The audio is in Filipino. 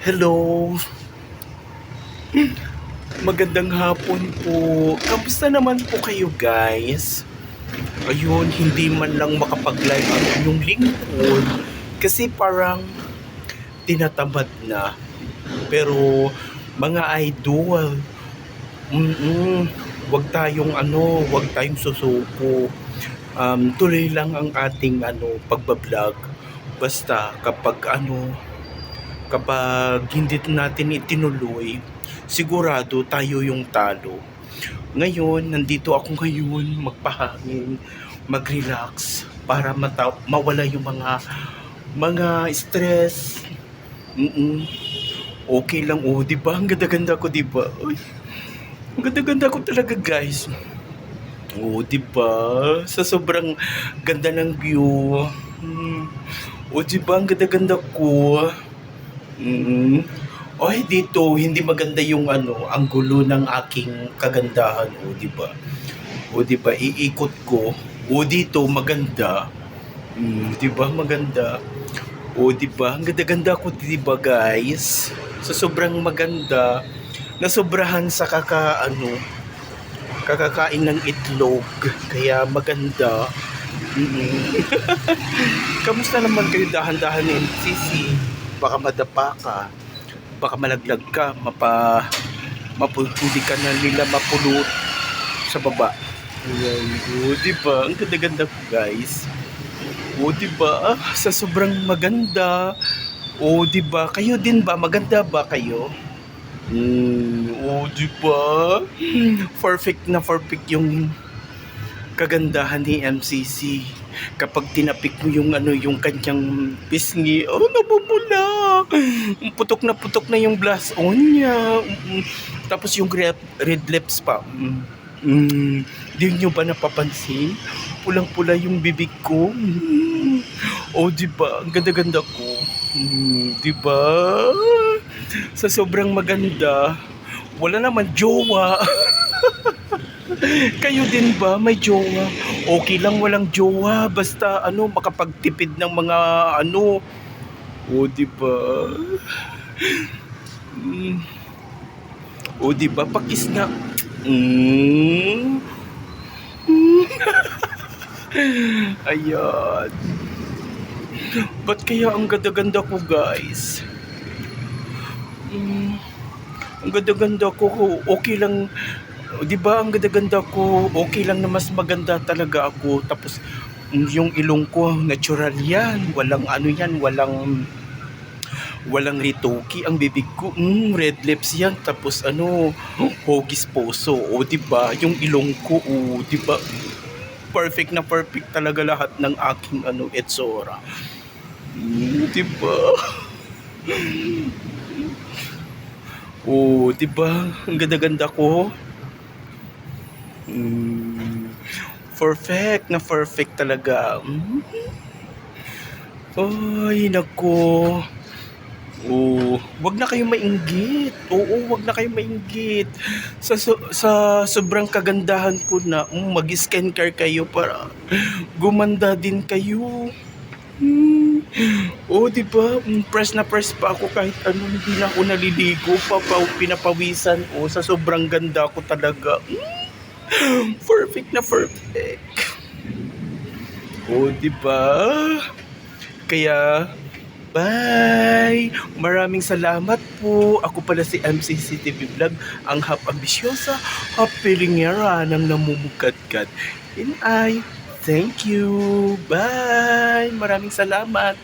Hello. Magandang hapon po. Kamusta naman po kayo guys? Ayun, hindi man lang makapag-live ang inyong lingkod kasi parang tinatamad na. Pero mga idol, mm wag tayong ano, wag tayong susuko. Um, tuloy lang ang ating ano, pagbablog. Basta kapag ano, kapag hindi natin itinuloy, sigurado tayo yung talo. Ngayon, nandito ako ngayon magpahangin, mag-relax para mata- mawala yung mga mga stress. Mm-mm. Okay lang oh, 'di ba? Ang ganda-ganda ko, 'di ba? Ang ganda-ganda ko talaga, guys. Oh, 'di ba? Sa sobrang ganda ng view. Hmm. Oh, 'di ba? Ang ganda-ganda ko. Mm. Oy, dito hindi maganda yung ano, ang gulo ng aking kagandahan, o di ba? O di ba iikot ko, o dito maganda. Mm, di ba maganda? O di ba? Ang ganda-ganda ko, di ba, guys? Sa sobrang maganda, nasobrahan sa kaka ano, kakakain ng itlog, kaya maganda. Mm. Kamusta naman kayo dahan-dahan ni MCC? Baka madapa ka baka malaglag ka, mapa mapu, hindi ka na nila mapulot sa baba. Ayan, o, di ba? Ang ganda-ganda ko, guys. O, di ba? Ah, Sa sobrang maganda. O, di ba? Kayo din ba? Maganda ba kayo? Mm, o, di ba? Perfect na perfect yung kagandahan ni MCC kapag tinapik mo yung ano yung kanyang pisngi oh nabubula. Putok na putok na yung blush on niya. Tapos yung red, red lips pa mm, mm, di nyo ba napapansin? Pulang pula yung bibig ko mm, oh di ba? Ang ganda ganda ko mm, di ba? Sa sobrang maganda wala naman jowa. Kayo din ba? May jowa? Okay lang walang jowa basta ano makapagtipid ng mga ano. O di ba? Mm. O di ba pakis nga. Mm. Ayan. Ba't kaya ang ganda-ganda ko guys? Mm. Ang ganda-ganda ko, okay lang di ba ang ganda-ganda ko, okay lang na mas maganda talaga ako. Tapos yung ilong ko, natural yan. Walang ano yan, walang walang ritoki ang bibig ko. Mm, red lips yan. Tapos ano, hogis poso. O di ba yung ilong ko, o di ba perfect na perfect talaga lahat ng aking ano etsura. Mm, di ba? Oh, di ba? Ang ganda-ganda ko. Mm, perfect na perfect talaga. Mm. Ay, nako. Oo, wag na kayo mainggit. Oo, wag na kayo mainggit. Sa so- sa sobrang kagandahan ko na, mm, mag-scan care kayo para gumanda din kayo. Hmm. Oh, di ba? Mm, Press na press pa ako kahit ano, hindi na ako naliligo pa, pa pinapawisan. Oh, sa sobrang ganda ko talaga. Mm. Perfect na perfect. Oh, di ba? Kaya, bye! Maraming salamat po. Ako pala si MCCTV Vlog, ang hap ambisyosa, hap pilingera ng namumugkat-kat. And I, thank you. Bye! Maraming salamat.